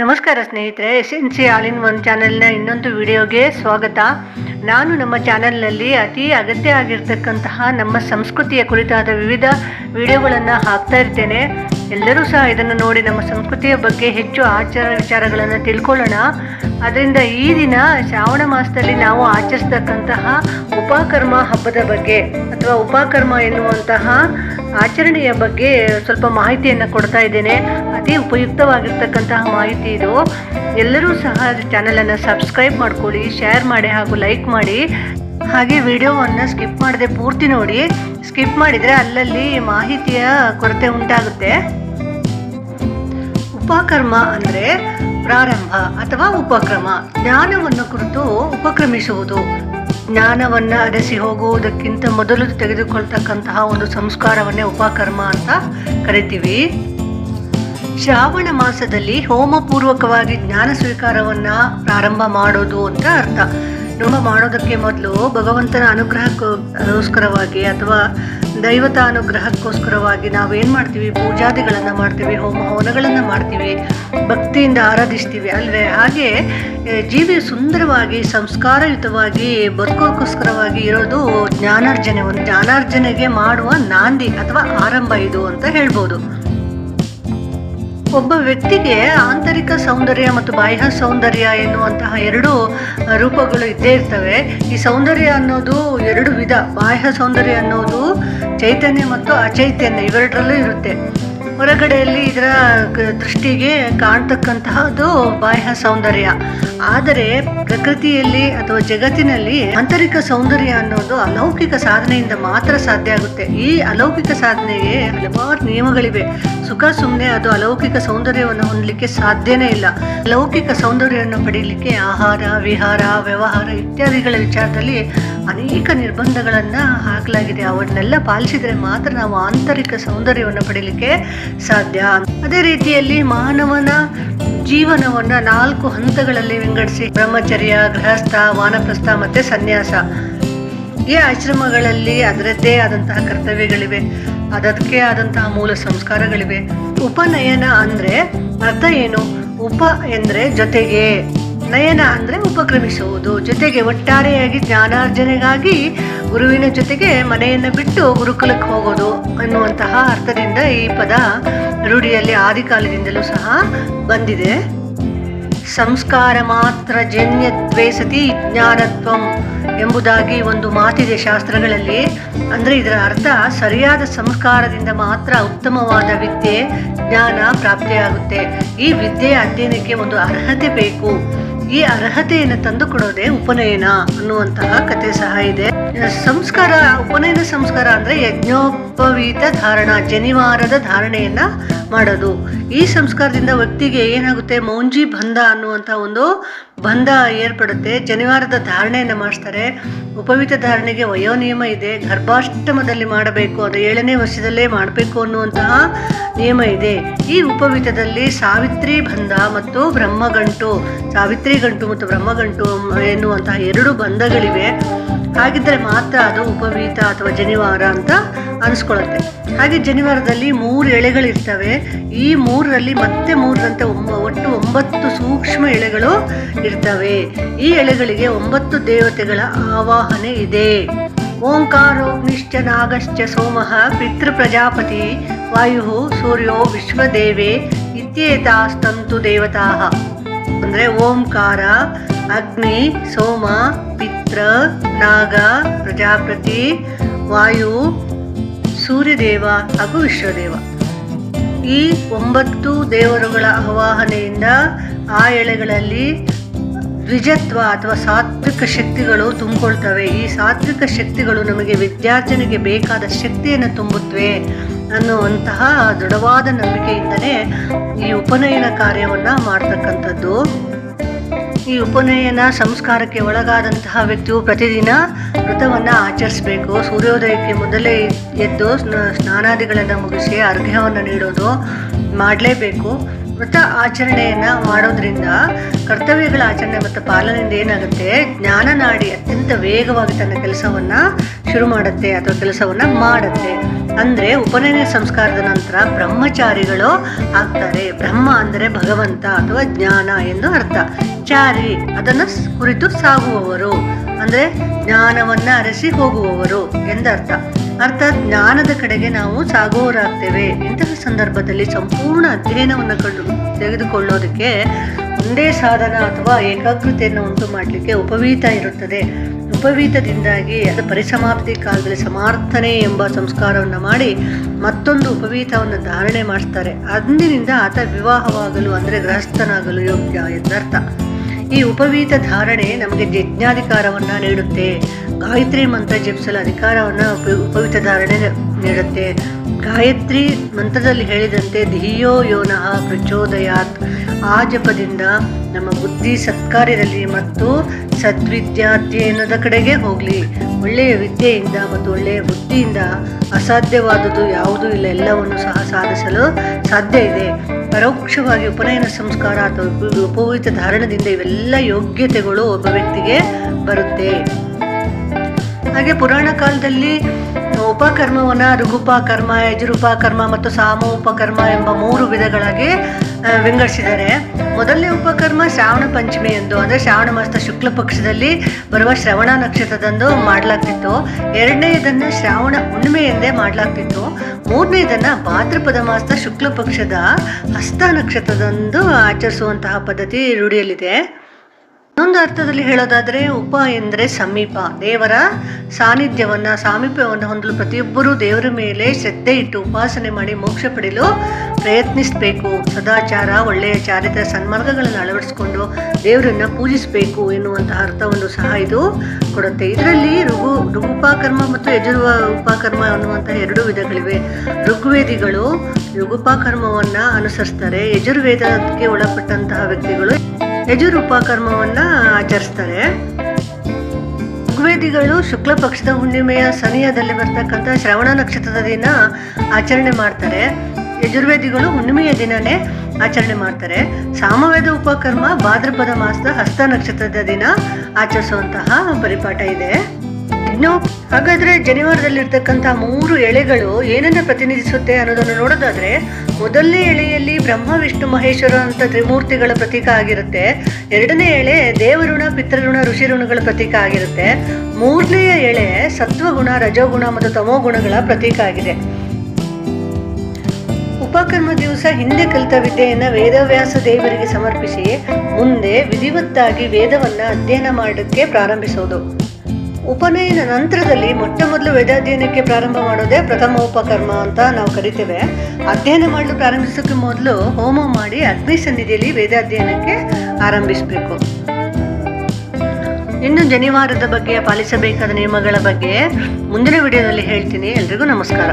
ನಮಸ್ಕಾರ ಸ್ನೇಹಿತರೆ S N C all in one ಚಾನೆಲ್ನ ಇನ್ನೊಂದು ವಿಡಿಯೋಗೆ ಸ್ವಾಗತ. ನಾನು ನಮ್ಮ ಚಾನೆಲ್ನಲ್ಲಿ ಅತಿ ಅಗತ್ಯ ಆಗಿರ್ತಕ್ಕಂತಹ ನಮ್ಮ ಸಂಸ್ಕೃತಿಯ ಕುರಿತಾದ ವಿವಿಧ ವಿಡಿಯೋಗಳನ್ನು ಹಾಕ್ತಾ ಇರ್ತೇನೆ. ಎಲ್ಲರೂ ಸಹ ಇದನ್ನು ನೋಡಿ ನಮ್ಮ ಸಂಸ್ಕೃತಿಯ ಬಗ್ಗೆ ಹೆಚ್ಚು ಆಚಾರ ವಿಚಾರಗಳನ್ನು ತಿಳ್ಕೊಳ್ಳೋಣ. ಅದರಿಂದ ಈ ದಿನ ಶ್ರಾವಣ ಮಾಸದಲ್ಲಿ ನಾವು ಆಚರಿಸ್ತಕ್ಕಂತಹ ಉಪಕರ್ಮ ಹಬ್ಬದ ಬಗ್ಗೆ ಅಥವಾ ಉಪಕರ್ಮ ಎನ್ನುವಂತಹ ಆಚರಣೆಯ ಬಗ್ಗೆ ಸ್ವಲ್ಪ ಮಾಹಿತಿಯನ್ನು ಕೊಡ್ತಾ ಇದ್ದೇನೆ. ಅತಿ ಉಪಯುಕ್ತವಾಗಿರ್ತಕ್ಕಂತಹ ಮಾಹಿತಿ ಇದು. ಎಲ್ಲರೂ ಸಹ ಚಾನಲನ್ನು ಸಬ್ಸ್ಕ್ರೈಬ್ ಮಾಡ್ಕೊಳ್ಳಿ ಶೇರ್ ಮಾಡಿ ಹಾಗೂ ಲೈಕ್ ಮಾಡಿ. ಹಾಗೆ ವಿಡಿಯೋವನ್ನು ಸ್ಕಿಪ್ ಮಾಡದೆ ಪೂರ್ತಿ ನೋಡಿ. ಸ್ಕಿಪ್ ಮಾಡಿದರೆ ಅಲ್ಲಲ್ಲಿ ಮಾಹಿತಿಯ ಕೊರತೆ ಉಂಟಾಗುತ್ತೆ. ಉಪಕರ್ಮ ಅಂದರೆ ಪ್ರಾರಂಭ ಅಥವಾ ಉಪಕ್ರಮ. ಜ್ಞಾನವನ್ನು ಕುರಿತು ಉಪಕ್ರಮಿಸುವುದು. ಜ್ಞಾನವನ್ನು ಅರಸಿ ಹೋಗುವುದಕ್ಕಿಂತ ಮೊದಲು ತೆಗೆದುಕೊಳ್ತಕ್ಕಂತಹ ಒಂದು ಸಂಸ್ಕಾರವನ್ನೇ ಉಪಕರ್ಮ ಅಂತ ಕರಿತೀವಿ. ಶ್ರಾವಣ ಮಾಸದಲ್ಲಿ ಹೋಮಪೂರ್ವಕವಾಗಿ ಜ್ಞಾನ ಸ್ವೀಕಾರವನ್ನ ಪ್ರಾರಂಭ ಮಾಡೋದು ಅಂತ ಅರ್ಥ. ನೋಮ ಮಾಡೋದಕ್ಕೆ ಮೊದಲು ಭಗವಂತನ ಅನುಗ್ರಹಕ್ಕೋಸ್ಕರವಾಗಿ ಅಥವಾ ದೈವತ ಅನುಗ್ರಹಕ್ಕೋಸ್ಕರವಾಗಿ ನಾವೇನು ಮಾಡ್ತೀವಿ? ಪೂಜಾದಿಗಳನ್ನು ಮಾಡ್ತೀವಿ ಹೋಮ ಹವನಗಳನ್ನು ಮಾಡ್ತೀವಿ, ಭಕ್ತಿಯಿಂದ ಆರಾಧಿಸ್ತೀವಿ ಅಲ್ವೇ? ಹಾಗೆ ಜೀವಿ ಸುಂದರವಾಗಿ, ಸಂಸ್ಕಾರಯುತವಾಗಿ ಬದುಕೋಕ್ಕೋಸ್ಕರವಾಗಿ ಇರೋದು ಜ್ಞಾನಾರ್ಜನೆ. ಒಂದು ಜ್ಞಾನಾರ್ಜನೆಗೆ ಮಾಡುವ ನಾಂದಿ ಅಥವಾ ಆರಂಭ ಇದು ಅಂತ ಹೇಳ್ಬೋದು. ಒಬ್ಬ ವ್ಯಕ್ತಿಗೆ ಆಂತರಿಕ ಸೌಂದರ್ಯ ಮತ್ತು ಬಾಹ್ಯ ಸೌಂದರ್ಯ ಎನ್ನುವಂತಹ ಎರಡು ರೂಪಗಳು ಇದ್ದೇ ಇರ್ತವೆ. ಈ ಸೌಂದರ್ಯ ಅನ್ನೋದು ಎರಡು ವಿಧ. ಬಾಹ್ಯ ಸೌಂದರ್ಯ ಅನ್ನೋದು ಚೈತನ್ಯ ಮತ್ತು ಅಚೈತನ್ಯ ಇವೆರಡರಲ್ಲೂ ಇರುತ್ತೆ. ಹೊರಗಡೆಯಲ್ಲಿ ಇದರ ದೃಷ್ಟಿಗೆ ಕಾಣ್ತಕ್ಕಂತಹದ್ದು ಬಾಹ್ಯ ಸೌಂದರ್ಯ. ಆದರೆ ಪ್ರಕೃತಿಯಲ್ಲಿ ಅಥವಾ ಜಗತ್ತಿನಲ್ಲಿ ಆಂತರಿಕ ಸೌಂದರ್ಯ ಅನ್ನೋದು ಅಲೌಕಿಕ ಸಾಧನೆಯಿಂದ ಮಾತ್ರ ಸಾಧ್ಯ ಆಗುತ್ತೆ. ಈ ಅಲೌಕಿಕ ಸಾಧನೆಗೆ ಹಲವಾರು ನಿಯಮಗಳಿವೆ. ಸುಖ ಸುಮ್ಮನೆ ಅದು ಅಲೌಕಿಕ ಸೌಂದರ್ಯವನ್ನು ಹೊಂದಲಿಕ್ಕೆ ಸಾಧ್ಯನೇ ಇಲ್ಲ. ಲೌಕಿಕ ಸೌಂದರ್ಯವನ್ನು ಪಡೀಲಿಕ್ಕೆ ಆಹಾರ, ವಿಹಾರ, ವ್ಯವಹಾರ ಇತ್ಯಾದಿಗಳ ವಿಚಾರದಲ್ಲಿ ಅನೇಕ ನಿರ್ಬಂಧಗಳನ್ನು ಹಾಕಲಾಗಿದೆ. ಅವನ್ನೆಲ್ಲ ಪಾಲಿಸಿದರೆ ಮಾತ್ರ ನಾವು ಆಂತರಿಕ ಸೌಂದರ್ಯವನ್ನು ಪಡೀಲಿಕ್ಕೆ ಸಾಧ್ಯ. ಅದೇ ರೀತಿಯಲ್ಲಿ ಮಾನವನ ಜೀವನವನ್ನ ನಾಲ್ಕು ಹಂತಗಳಲ್ಲಿ ವಿಂಗಡಿಸಿ. ಬ್ರಹ್ಮಚರ್ಯ, ಗೃಹಸ್ಥ, ವಾನಪ್ರಸ್ಥ ಮತ್ತೆ ಸನ್ಯಾಸ. ಈ ಆಶ್ರಮಗಳಲ್ಲಿ ಅದರದ್ದೇ ಆದಂತಹ ಕರ್ತವ್ಯಗಳಿವೆ. ಅದಕ್ಕೆ ಆದಂತಹ ಮೂಲ ಸಂಸ್ಕಾರಗಳಿವೆ. ಉಪನಯನ ಅಂದ್ರೆ ಅರ್ಥ ಏನು? ಉಪ ಎಂದ್ರೆ ಜೊತೆಗೆ. ನಯನ ಅಂದ್ರೆ ಉಪಕ್ರಮಿಸುವುದು. ಜೊತೆಗೆ ಒಟ್ಟಾರೆಯಾಗಿ ಜ್ಞಾನಾರ್ಜನೆಗಾಗಿ ಗುರುವಿನ ಜೊತೆಗೆ ಮನೆಯನ್ನು ಬಿಟ್ಟು ಗುರುಕುಲಕ್ಕೆ ಹೋಗೋದು ಅನ್ನುವಂತಹ ಅರ್ಥದಿಂದ ಈ ಪದ ರೂಢಿಯಲ್ಲಿ ಆದಿಕಾಲದಿಂದಲೂ ಸಹ ಬಂದಿದೆ. ಸಂಸ್ಕಾರ ಮಾತ್ರ ಜನ್ಯತ್ವೇ ಸತಿ ಜ್ಞಾನತ್ವಂ ಎಂಬುದಾಗಿ ಒಂದು ಮಾತಿದೆ ಶಾಸ್ತ್ರಗಳಲ್ಲಿ. ಅಂದರೆ ಇದರ ಅರ್ಥ ಸರಿಯಾದ ಸಂಸ್ಕಾರದಿಂದ ಮಾತ್ರ ಉತ್ತಮವಾದ ವಿದ್ಯೆ, ಜ್ಞಾನ ಪ್ರಾಪ್ತಿಯಾಗುತ್ತೆ. ಈ ವಿದ್ಯೆಯ ಅಧ್ಯಯನಕ್ಕೆ ಒಂದು ಅರ್ಹತೆ ಬೇಕು. ಈ ಅರ್ಹತೆಯನ್ನು ತಂದುಕೊಡೋದೇ ಉಪನಯನ ಅನ್ನುವಂತಹ ಕತೆ ಸಹ ಇದೆ. ಸಂಸ್ಕಾರ ಉಪನಯನ ಸಂಸ್ಕಾರ ಅಂದ್ರೆ ಯಜ್ಞೋಪವೀತ ಧಾರಣ, ಜನಿವಾರದ ಧಾರಣೆಯನ್ನ ಮಾಡೋದು. ಈ ಸಂಸ್ಕಾರದಿಂದ ವ್ಯಕ್ತಿಗೆ ಏನಾಗುತ್ತೆ? ಮೌಂಜಿ ಬಂಧ ಅನ್ನುವಂಥ ಒಂದು ಬಂಧ ಏರ್ಪಡುತ್ತೆ. ಜನಿವಾರದ ಧಾರಣೆಯನ್ನು ಮಾಡಿಸ್ತಾರೆ. ಉಪವೀತ ಧಾರಣೆಗೆ ವಯೋನಿಯಮ ಇದೆ. ಗರ್ಭಾಷ್ಟಮದಲ್ಲಿ ಮಾಡಬೇಕು, ಅದು ಏಳನೇ ವರ್ಷದಲ್ಲೇ ಮಾಡಬೇಕು ಅನ್ನುವಂತಹ ನಿಯಮ ಇದೆ. ಈ ಉಪವೀತದಲ್ಲಿ ಸಾವಿತ್ರಿ ಬಂಧ ಮತ್ತು ಬ್ರಹ್ಮಗಂಟು, ಸಾವಿತ್ರಿ ಗಂಟು ಮತ್ತು ಬ್ರಹ್ಮಗಂಟು ಎನ್ನುವಂತಹ ಎರಡು ಬಂಧಗಳಿವೆ. ಹಾಗಿದ್ದರೆ ಮಾತ್ರ ಅದು ಉಪವೀತ ಅಥವಾ ಜನಿವಾರ ಅಂತ ಅನಿಸ್ಕೊಳ್ಳುತ್ತೆ ಹಾಗೆ ಜನಿವಾರದಲ್ಲಿ ಮೂರು ಎಳೆಗಳಿರ್ತವೆ. ಈ ಮೂರರಲ್ಲಿ ಮತ್ತೆ ಮೂರರಂತೆ ಒಟ್ಟು ಒಂಬತ್ತು ಸೂಕ್ಷ್ಮ ಎಳೆಗಳು ಇರ್ತವೆ. ಈ ಎಳೆಗಳಿಗೆ ಒಂಬತ್ತು ದೇವತೆಗಳ ಆವಾಹನೆ ಇದೆ. ಓಂಕಾರೋಗ್ನಿಶ್ಚ ನಾಗಶ್ಚ ಸೋಮಃ ಪಿತೃ ಪ್ರಜಾಪತಿ ವಾಯು ಸೂರ್ಯೋ ವಿಶ್ವದೇವೆ ಇತ್ಯೇತಾಸ್ತಂತು ದೇವತಾ. ಅಂದ್ರೆ ಓಂಕಾರ, ಅಗ್ನಿ, ಸೋಮ, ಪಿತ್ರ, ನಾಗ, ಪ್ರಜಾಪತಿ, ವಾಯು, ಸೂರ್ಯದೇವ ಹಾಗೂ ವಿಶ್ವದೇವ. ಈ ಒಂಬತ್ತು ದೇವರುಗಳ ಆವಾಹನೆಯಿಂದ ಆ ಎಳೆಗಳಲ್ಲಿ ದ್ವಿಜತ್ವ ಅಥವಾ ಸಾತ್ವಿಕ ಶಕ್ತಿಗಳು ತುಂಬಿಕೊಳ್ತವೆ. ಈ ಸಾತ್ವಿಕ ಶಕ್ತಿಗಳು ನಮಗೆ ವಿದ್ಯಾರ್ಜನೆಗೆ ಬೇಕಾದ ಶಕ್ತಿಯನ್ನು ತುಂಬುತ್ತವೆ. ಅನ್ನುವಂತಹ ದೃಢವಾದ ನಂಬಿಕೆಯಿಂದಲೇ ಈ ಉಪನಯನ ಕಾರ್ಯವನ್ನು ಮಾಡ್ತಕ್ಕಂಥದ್ದು. ಈ ಉಪನಯನ ಸಂಸ್ಕಾರಕ್ಕೆ ಒಳಗಾದಂತಹ ವ್ಯಕ್ತಿಯು ಪ್ರತಿದಿನ ವ್ರತವನ್ನು ಆಚರಿಸಬೇಕು. ಸೂರ್ಯೋದಯಕ್ಕೆ ಮೊದಲೇ ಎದ್ದು ಸ್ನ- ಸ್ನಾನಾದಿಗಳನ್ನು ಮುಗಿಸಿ ಅರ್ಘ್ಯವನ್ನು ನೀಡೋದು ಮಾಡಲೇಬೇಕು. ವ್ರತ ಆಚರಣೆಯನ್ನು ಮಾಡೋದ್ರಿಂದ ಕರ್ತವ್ಯಗಳ ಆಚರಣೆ ಮತ್ತು ಪಾಲನೆಯಿಂದ ಏನಾಗುತ್ತೆ? ಜ್ಞಾನ ನಾಡಿ ಅತ್ಯಂತ ವೇಗವಾಗಿ ತನ್ನ ಕೆಲಸವನ್ನು ಶುರು ಮಾಡುತ್ತೆ ಅಥವಾ ಕೆಲಸವನ್ನು ಮಾಡುತ್ತೆ. ಅಂದ್ರೆ ಉಪನಯನ ಸಂಸ್ಕಾರದ ನಂತರ ಬ್ರಹ್ಮಚಾರಿಗಳು ಆಗ್ತಾರೆ. ಬ್ರಹ್ಮ ಅಂದರೆ ಭಗವಂತ ಅಥವಾ ಜ್ಞಾನ ಎಂದು ಅರ್ಥ. ಚಾರಿ, ಅದನ್ನು ಕುರಿತು ಸಾಗುವವರು. ಅಂದ್ರೆ ಜ್ಞಾನವನ್ನ ಅರಸಿ ಹೋಗುವವರು ಎಂದರ್ಥ ಅರ್ಥಾತ್ ಜ್ಞಾನದ ಕಡೆಗೆ ನಾವು ಸಾಗುವವರಾಗ್ತೇವೆ ಇಂತಹ ಸಂದರ್ಭದಲ್ಲಿ ಸಂಪೂರ್ಣ ಅಧ್ಯಯನವನ್ನು ಕಂಡು ತೆಗೆದುಕೊಳ್ಳೋದಕ್ಕೆ ಒಂದೇ ಸಾಧನ ಅಥವಾ ಏಕಾಗ್ರತೆಯನ್ನು ಉಂಟು ಮಾಡಲಿಕ್ಕೆ ಉಪವೀತ ಇರುತ್ತದೆ. ಉಪವೀತದಿಂದಾಗಿ ಅದು ಪರಿಸಮಾಪ್ತಿ ಕಾಲದಲ್ಲಿ ಸಮಾರ್ಥನೆ ಎಂಬ ಸಂಸ್ಕಾರವನ್ನು ಮಾಡಿ ಮತ್ತೊಂದು ಉಪವೀತವನ್ನು ಧಾರಣೆ ಮಾಡಿಸ್ತಾರೆ. ಅಂದಿನಿಂದ ಆತ ವಿವಾಹವಾಗಲು ಅಂದರೆ ಗೃಹಸ್ಥನಾಗಲು ಯೋಗ್ಯ ಎಂದರ್ಥ. ಈ ಉಪವೀತ ಧಾರಣೆ ನಮಗೆ ಯಜ್ಞಾಧಿಕಾರವನ್ನು ನೀಡುತ್ತೆ. ಗಾಯತ್ರಿ ಮಂತ್ರ ಜಪಿಸಲು ಅಧಿಕಾರವನ್ನು ಉಪ- ಉಪವೀತ ಧಾರಣೆ ನೀಡುತ್ತೆ. ಗಾಯತ್ರಿ ಮಂತ್ರದಲ್ಲಿ ಹೇಳಿದಂತೆ ಧಿಯೋ ಯೋನಃ ಪ್ರಚೋದಯಾತ್. ಆ ಜಪದಿಂದ ನಮ್ಮ ಬುದ್ಧಿ ಸತ್ಕಾರ್ಯದಲ್ಲಿ ಮತ್ತು ಸದ್ವಿದ್ಯಾಧ್ಯಯನದ ಕಡೆಗೆ ಹೋಗಲಿ. ಒಳ್ಳೆಯ ವಿದ್ಯೆಯಿಂದ ಮತ್ತು ಒಳ್ಳೆಯ ಬುದ್ಧಿಯಿಂದ ಅಸಾಧ್ಯವಾದುದು ಯಾವುದೂ ಇಲ್ಲ, ಎಲ್ಲವನ್ನು ಸಹ ಸಾಧಿಸಲು ಸಾಧ್ಯ ಇದೆ. ಪರೋಕ್ಷವಾಗಿ ಉಪನಯನ ಸಂಸ್ಕಾರ ಅಥವಾ ಉಪ- ಉಪವೀತ ಧಾರಣದಿಂದ ಇವೆಲ್ಲ ಯೋಗ್ಯತೆಗಳು ಒಬ್ಬ ವ್ಯಕ್ತಿಗೆ ಬರುತ್ತೆ. ಹಾಗೆ ಪುರಾಣ ಕಾಲದಲ್ಲಿ ಉಪಕರ್ಮವನ್ನ ಯಜುರುಪ ಕರ್ಮ ಮತ್ತು ಸಾಮೋಪಕರ್ಮ ಎಂಬ ಮೂರು ವಿಧಗಳಾಗಿ ವಿಂಗಡಿಸಿದ್ದಾರೆ. ಮೊದಲನೇ ಉಪಕರ್ಮ ಶ್ರಾವಣ ಪಂಚಮಿ ಎಂದು. ಅಂದರೆ ಶ್ರಾವಣ ಮಾಸದ ಶುಕ್ಲ ಪಕ್ಷದಲ್ಲಿ ಬರುವ ಶ್ರವಣ ನಕ್ಷತ್ರದಂದು ಮಾಡಲಾಗ್ತಿತ್ತು. ಎರಡನೇದನ್ನ ಶ್ರಾವಣ ಹುಣ್ಣಿಮೆ ಎಂದೇ ಮಾಡಲಾಗ್ತಿತ್ತು. ಮೂರನೇದನ್ನು ಭಾದ್ರಪದ ಮಾಸದ ಶುಕ್ಲ ಪಕ್ಷದ ಹಸ್ತ ನಕ್ಷತ್ರದಂದು ಆಚರಿಸುವಂತಹ ಪದ್ಧತಿ ರೂಢಿಯಲ್ಲಿದೆ. ಇನ್ನೊಂದು ಅರ್ಥದಲ್ಲಿ ಹೇಳೋದಾದ್ರೆ, ಉಪ ಎಂದರೆ ಸಮೀಪ. ದೇವರ ಸಾನ್ನಿಧ್ಯವನ್ನ, ಸಾಮೀಪ್ಯವನ್ನು ಹೊಂದಲು ಪ್ರತಿಯೊಬ್ಬರೂ ದೇವರ ಮೇಲೆ ಶ್ರದ್ಧೆ ಇಟ್ಟು ಉಪಾಸನೆ ಮಾಡಿ ಮೋಕ್ಷ ಪಡೆಯಲು ಪ್ರಯತ್ನಿಸಬೇಕು. ಸದಾಚಾರ, ಒಳ್ಳೆಯ ಚಾರಿತ್ರ ಸನ್ಮಾರ್ಗಗಳನ್ನು ಅಳವಡಿಸಿಕೊಂಡು ದೇವರನ್ನ ಪೂಜಿಸಬೇಕು ಎನ್ನುವಂತಹ ಅರ್ಥವನ್ನು ಸಹ ಇದು ಕೊಡುತ್ತೆ. ಇದರಲ್ಲಿ ಋಗು, ಋಗುಪಾಕರ್ಮ ಮತ್ತು ಯಜುರ್ವ ಉಪಕರ್ಮ ಅನ್ನುವಂತಹ ಎರಡು ವಿಧಗಳಿವೆ. ಋಗ್ವೇದಿಗಳು ಋಗುಪಾಕರ್ಮವನ್ನ ಅನುಸರಿಸ್ತಾರೆ. ಯಜುರ್ವೇದಕ್ಕೆ ಒಳಪಟ್ಟಂತಹ ವ್ಯಕ್ತಿಗಳು ಯಜುರ್ ಉಪಕರ್ಮವನ್ನ ಆಚರಿಸ್ತಾರೆ. ಋಗ್ವೇದಿಗಳು ಶುಕ್ಲ ಪಕ್ಷದ ಹುಣ್ಣಿಮೆಯ ಸನಿಯದಲ್ಲಿ ಬರ್ತಕ್ಕಂಥ ಶ್ರವಣ ನಕ್ಷತ್ರದ ದಿನ ಆಚರಣೆ ಮಾಡ್ತಾರೆ. ಯಜುರ್ವೇದಿಗಳು ಹುಣ್ಣಿಮೆಯ ದಿನನೇ ಆಚರಣೆ ಮಾಡ್ತಾರೆ. ಸಾಮವೇದ ಉಪಕರ್ಮ ಭಾದ್ರಪದ ಮಾಸದ ಹಸ್ತ ನಕ್ಷತ್ರದ ದಿನ ಆಚರಿಸುವಂತಹ ಪರಿಪಾಠ ಇದೆ. ಇನ್ನು ಹಾಗಾದ್ರೆ ಜನಿವಾರದಲ್ಲಿರ್ತಕ್ಕಂಥ ಮೂರು ಎಳೆಗಳು ಏನನ್ನ ಪ್ರತಿನಿಧಿಸುತ್ತೆ ಅನ್ನೋದನ್ನು ನೋಡೋದಾದ್ರೆ, ಮೊದಲನೇ ಎಳೆಯಲ್ಲಿ ಬ್ರಹ್ಮ, ವಿಷ್ಣು, ಮಹೇಶ್ವರ ಅಂತ ತ್ರಿಮೂರ್ತಿಗಳ ಪ್ರತೀಕ ಆಗಿರುತ್ತೆ. ಎರಡನೇ ಎಳೆ ದೇವಋಣ, ಪಿತೃಋಣ, ಋಷಿಋಣಗಳ ಪ್ರತೀಕ ಆಗಿರುತ್ತೆ. ಮೂರನೆಯ ಎಳೆ ಸತ್ವಗುಣ, ರಜೋಗುಣ ಮತ್ತು ತಮೋಗುಣಗಳ ಪ್ರತೀಕ ಆಗಿದೆ. ಉಪಕರ್ಮ ದಿವಸ ಹಿಂದೆ ಕಲಿತ ವಿದ್ಯೆಯನ್ನ ವೇದವ್ಯಾಸ ದೇವರಿಗೆ ಸಮರ್ಪಿಸಿ ಮುಂದೆ ವಿಧಿವತ್ತಾಗಿ ವೇದವನ್ನ ಅಧ್ಯಯನ ಮಾಡೋಕ್ಕೆ ಪ್ರಾರಂಭಿಸೋದು. ಉಪನಯನ ನಂತರದಲ್ಲಿ ಮೊಟ್ಟ ಮೊದಲು ವೇದಾಧ್ಯಯನಕ್ಕೆ ಪ್ರಾರಂಭ ಮಾಡೋದೇ ಪ್ರಥಮ ಉಪಕರ್ಮ ಅಂತ ನಾವು ಕರಿತೇವೆ. ಅಧ್ಯಯನ ಮಾಡಲು ಪ್ರಾರಂಭಿಸೋಕೆ ಮೊದಲು ಹೋಮ ಮಾಡಿ ಅಗ್ನಿ ಸನ್ನಿಧಿಯಲ್ಲಿ ವೇದಾಧ್ಯಯನಕ್ಕೆ ಆರಂಭಿಸಬೇಕು. ಇನ್ನು ಜನಿವಾರದ ಬಗ್ಗೆ ಪಾಲಿಸಬೇಕಾದ ನಿಯಮಗಳ ಬಗ್ಗೆ ಮುಂದಿನ ವಿಡಿಯೋದಲ್ಲಿ ಹೇಳ್ತೀನಿ. ಎಲ್ರಿಗೂ ನಮಸ್ಕಾರ.